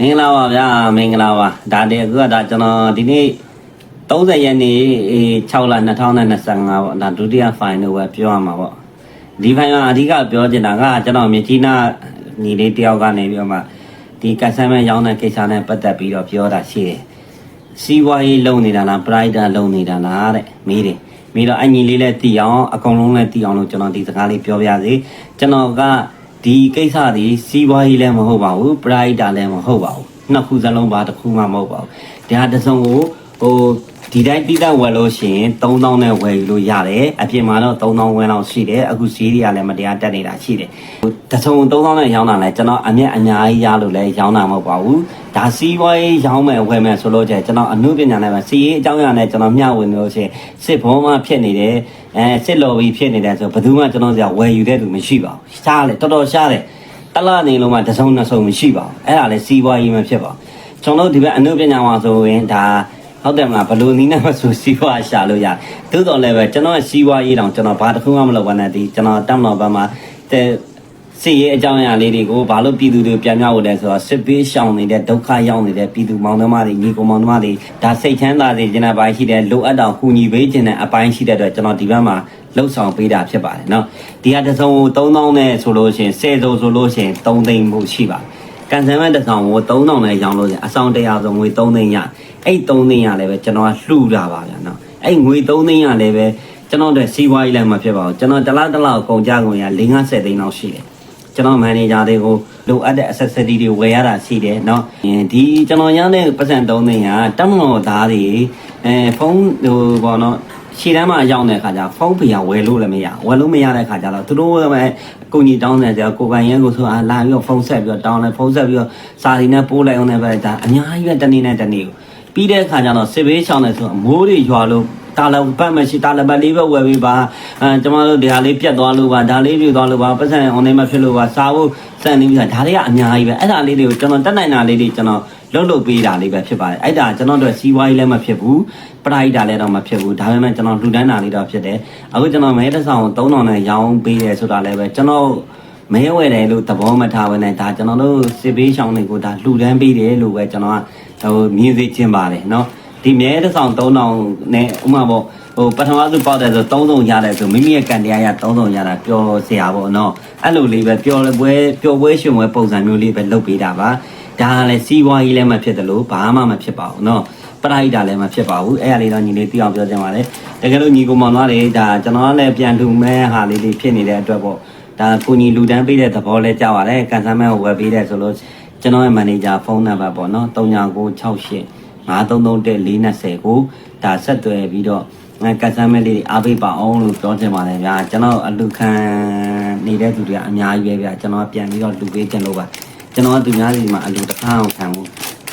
မင်္ဂလာပါဗျာမင်္ဂလာပါဒါတည်းအခုကဒါကျွန်တော်ဒီနေ့30ရက်နေ့6လ2025ပေါ့ဒါဒုတိယ file လို့ပဲပြောရမှာပေါ့ဒီ file ကအဓိကပြောချင်တာကကျွန်တော်မြေကြီးနာညီလေးတယောက်ကနေပြီးတော့မှဒီကတ်ဆမ်းမဲ့ရောင်းတဲ့ကိစ္စနဲ့ပတ်သက်ပြီးတော့ပြောတာရှိတယ်စီးပွားရေးလုပ်နေတာလားပရိုက်တာလုပ်နေတာလားတဲ့မေးတယ်မေးတော့အညီလေးလည်းတည်အောင်အကုန်လုံးလည်းတည်အောင်လို့ကျွန်တော်ဒီစကားလေးပြောပြစေကျွန်တော်က ဒီကိစ္စဒီစီးပွားရေးလည်းမဟုတ်ပါဘူးပရိုက်တာလည်းမဟုတ်ပါဘူးနှစ်ခုစလုံးပါတစ်ခုမှမဟုတ်ပါဘူးဒါတစ်စုံကို ဟိုဒီတိုင်းတိတက်ဝယ်လို့ရှိရင်3000နဲ့ဝယ်ယူလို့ရတယ်အပြင်မှာတော့3000ဝယ်လောက်ရှိတယ်အခုဈေးတွေကလည်းမတရားတက်နေတာရှိတယ်ဟိုတစ်စုံ3000နဲ့ရောင်းတာလဲကျွန်တော်အမြက်အများကြီးရလို့လည်းရောင်းတာမဟုတ်ပါဘူးဒါစီးပွားရေးရောင်းမယ်ဝယ်မယ်ဆိုလို့ကျကျွန်တော်အမှုပညာနဲ့ပဲစီးရေးအကြောင်းအရာနဲ့ကျွန်တော်မျှဝေနေလို့ရှိရင်စစ်ဘောမှဖြစ်နေတယ်အဲစစ်လော်ဘီဖြစ်နေတယ်ဆိုဘယ်သူမှကျွန်တော်စရာဝယ်ယူတဲ့သူမရှိပါဘူးရှားတယ်တော်တော်ရှားတယ်တလားနေလုံးမှာတစ်စုံနှစ်စုံမရှိပါဘူးအဲ့ဒါလည်းစီးပွားရေးမဖြစ်ပါဘူးကျွန်တော်တို့ဒီဘက်အနုပညာမှာဆိုရင်ဒါ ဟုတ်တယ်မလားဘယ်လိုနည်းနဲ့မဆိုစီးပွားရှာလို့ရသို့တော်လည်းပဲကျွန်တော်ကစီးပွားရေးတောင်ကျွန်တော်ဘာတစ်ခုမှမလုပ်ဘဲနဲ့ဒီကျွန်တော်တက်မတော်ဘက်မှာတဲ့စီရေးအကြောင်းအရာလေးတွေကိုဘာလို့ပြည်သူတွေပြန်မြောက်လဲဆိုတော့စစ်ပေးရှောင်နေတဲ့ဒုက္ခရောက်နေတဲ့ပြည်သူမောင်နှမတွေညီကောင်မောင်နှမတွေဒါစိတ်ချမ်းသာစေခြင်းတဲ့ဘိုင်းရှိတဲ့လိုအပ်တော့ကူညီပေးခြင်းတဲ့အပိုင်းရှိတဲ့အတွက်ကျွန်တော်ဒီဘက်မှာလှုပ်ဆောင်ပေးတာဖြစ်ပါတယ်เนาะဒီဟာတစ်စုံ3000နဲ့ဆိုလို့ရှိရင်10စုံဆိုလို့ရှိရင်3သိန်းမှုရှိပါ ကန်ဆယ်မဲ့တစ်ဆောင်ကို3000နဲ့ရောင်းလို့ရှိရင်အဆောင်100ဆိုငွေ3သိန်းရအဲ့3သိန်းရလည်းပဲကျွန်တော်ကလှူတာပါဗျာเนาะအဲ့ငွေ3သိန်းရလည်းပဲကျွန်တော်တို့စီးပွားရေးလည်းမဖြစ်ပါဘူးကျွန်တော်တစ်လားတစ်လားကုန်ကြကုန်ရ4 50သိန်းလောက်ရှိတယ် ကျွန်တော်မန်နေဂျာတွေကိုလိုအပ်တဲ့ accessory တွေဝယ်ရတာရှိတယ်เนาะဒီကျွန်တော်ရတဲ့ပတ်စံ3သိန်းကတက်မတော်သားတွေအဲဖုန်းဟိုဘောနော် ရှည်တန်းမှာရောက်တဲ့ခါကျဖုန်းဖေးရဝယ်လို့လည်းမရဝယ်လို့မရတဲ့ခါကျတော့သူတို့ပဲအကူကြီးတောင်းတယ်ကြာကိုကန်ရဲကိုဆိုအားလာပြီးတော့ဖုန်းဆက်ပြီးတော့တောင်းလိုက်ဖုန်းဆက်ပြီးတော့စာရီနဲ့ပိုးလိုက်အောင်လည်းပဲဒါအများကြီးပဲတနေ့နဲ့တနေ့ကိုပြီးတဲ့ခါကျတော့စစ်ဘေးချောင်းတယ်ဆိုတော့မိုးတွေရွာလို့တာလပတ်မရှိတာလပတ်လေးပဲဝယ်ပြီးပါအဲကျမတို့ဒီဟာလေးပြတ်သွားလို့ပါဒါလေးပြတ်သွားလို့ပါပတ်စံ online မှာဖြစ်လို့ပါစားဖို့စံနေပြီဒါတွေကအများကြီးပဲအဲ့ဒါလေးတွေကိုကျွန်တော်တက်နိုင်တာလေးတွေကျွန်တော် လှုပ်လှုပ်ပေးတာလေးပဲဖြစ်ပါတယ်အဲ့ဒါကျွန်တော်တို့စီးပွားရေးလည်းမဖြစ်ဘူးပရိုက်တာလည်းတော့မဖြစ်ဘူးဒါပေမဲ့ကျွန်တော်လူတန်းတာလေးတော့ဖြစ်တယ်အခုကျွန်တော်မဲတစ်ဆောင်3000နဲ့ရောင်းပေးတယ်ဆိုတာလည်းပဲကျွန်တော်မဲဝယ်တယ်လို့သဘောမထားဘဲနဲ့ဒါကျွန်တော်တို့စစ်ပေးရှောင်းတွေကိုဒါလှူဒန်းပေးတယ်လို့ပဲကျွန်တော်ကဟိုမြင်သိချင်းပါတယ်เนาะဒီမဲတစ်ဆောင်3000နဲ့ဥမာပေါ့ဟိုပထမဆုံးပေါက်တယ်ဆို3000ရတယ်ဆိုမိမိရဲ့ကန်တရားရ3000ရတာပျော်စရာပေါ့နော်အဲ့လိုလေးပဲပျော်ပွဲပျော်ပွဲရှင်ပွဲပုံစံမျိုးလေးပဲလုပ်ပေးတာပါ ဒါကလည်းစီးပွားရေးလည်းမဖြစ်တယ်လို့ဘာမှမဖြစ်ပါဘူးနော်ပရိုက်တာလည်းမဖြစ်ပါဘူးအဲ့အရာလေးတော့ညီလေးသိအောင်ပြောချင်ပါတယ်တကယ်လို့ညီကောင်မောင်သားတွေဒါကျွန်တော်ကလည်းပြန်လူမဲ့ဟာလေးလေးဖြစ်နေတဲ့အတွက်ပေါ့ဒါကိုညီလူတန်းပေးတဲ့သဘောလဲကြောက်ပါတယ်ကန်ဆယ်မဲ့ကိုဝယ်ပေးတယ်ဆိုလို့ကျွန်တော်ရဲ့မန်နေဂျာဖုန်းနံပါတ်ပေါ့နော်3968 533420ကိုဒါဆက်သွယ်ပြီးတော့ငါကတ်ဆမ်းမဲ့လေးတွေအားပေးပါအောင်လို့ပြောချင်ပါတယ်ဗျာကျွန်တော်အလူခံနေတဲ့သူတွေကအများကြီးပဲဗျာကျွန်တော်ပြန်ပြီးတော့လူပေးခြင်းလို့ပါ ကျွန်တော်ကသူများစီမှာအလူတစ်ခါအောင်ခံဘူး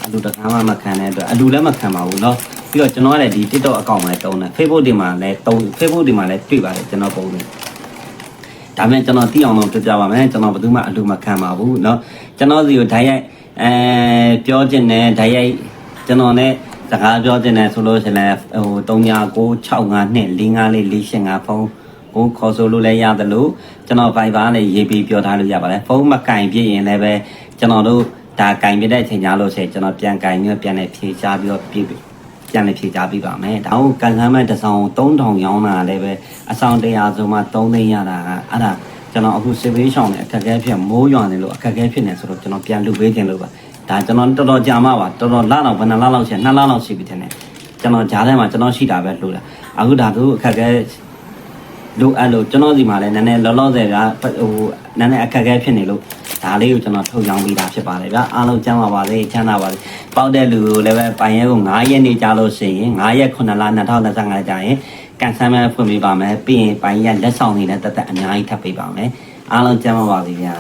အလူတစ်ခါမှမခံတဲ့အတွက်အလူလည်းမခံပါဘူးเนาะပြီးတော့ကျွန်တော်ကလည်းဒီ TikTok အကောင့်မှာလည်းတုံးတယ် Facebook တွေမှာလည်းတုံး Facebook တွေမှာလည်းတွေ့ပါတယ်ကျွန်တော်ပုံနေဒါပေမဲ့ကျွန်တော်သိအောင်တော့ပြပြပါမယ်ကျွန်တော်ဘယ်သူမှအလူမခံပါဘူးเนาะကျွန်တော်စီကိုဓာတ်ရိုက်အဲပြောခြင်းနဲ့ဓာတ်ရိုက်ကျွန်တော်နဲ့စကားပြောခြင်းနဲ့ဆိုလို့ရှိရင်လည်းဟို3965နဲ့454485ဖုန်းကိုခေါ်ဆိုလို့လည်းရတယ်လို့ကျွန်တော် Viber နဲ့ရေးပြီးပြောထားလို့ရပါတယ်ဖုန်းမကင်ပြည့်ရင်လည်းပဲ ကျွန်တော်တို့ဒါကင်ပြတဲ့အချိန်ကြားလို့ရှိရင်ကျွန်တော်ပြန်ကင်ပြီးပြန်လည်းဖြေချပြီးတော့ပြည့်ပြန်လည်းဖြေချပေးပါမယ်ဒါဟုတ်ကန်ဆန်းမဲ့တစ်ဆောင်3000ရောင်းတာလည်းပဲအဆောင်100ဆိုမှ3သိန်းရတာကအဲ့ဒါကျွန်တော်အခုစစ်ဘေးရှောင်းနေအခက်အခဲဖြစ်မိုးရွာနေလို့အခက်အခဲဖြစ်နေဆိုတော့ကျွန်တော်ပြန်လူပေးခြင်းလို့ပါဒါကျွန်တော်တော်တော်ကြာမှပါတော်တော်လတော့ဘယ်နှလလောက်ရှိ2လလောက်ရှိပြီထင်တယ်ကျွန်တော်ဂျားထဲမှာကျွန်တော်ရှိတာပဲလို့လားအခုဒါသူအခက်အခဲလိုအပ်လို့ကျွန်တော်ဒီမှာလည်းနည်းနည်းလောလောဆယ်ကဟိုနည်းနည်းအခက်အခဲဖြစ်နေလို့ ဒါလေးကိုကျွန်တော်ထုတ်ရောင်းပေးတာဖြစ်ပါတယ်ဗျအားလုံးကျမ်းပါပါစေချမ်းသာပါစေပေါက်တဲ့လူကိုလည်းပဲပိုင်ရဲကို9ရက်နေကြလို့ရှိရင်9ရက်9လ2025ကြာရင်ကန်ဆယ်မဲ့ဖွင့်ပေးပါမယ်ပြီးရင်ပိုင်ရက်လက်ဆောင်နေနဲ့တက်တက်အများကြီးထပ်ပေးပါမယ်အားလုံးကျမ်းပါပါစေဗျာ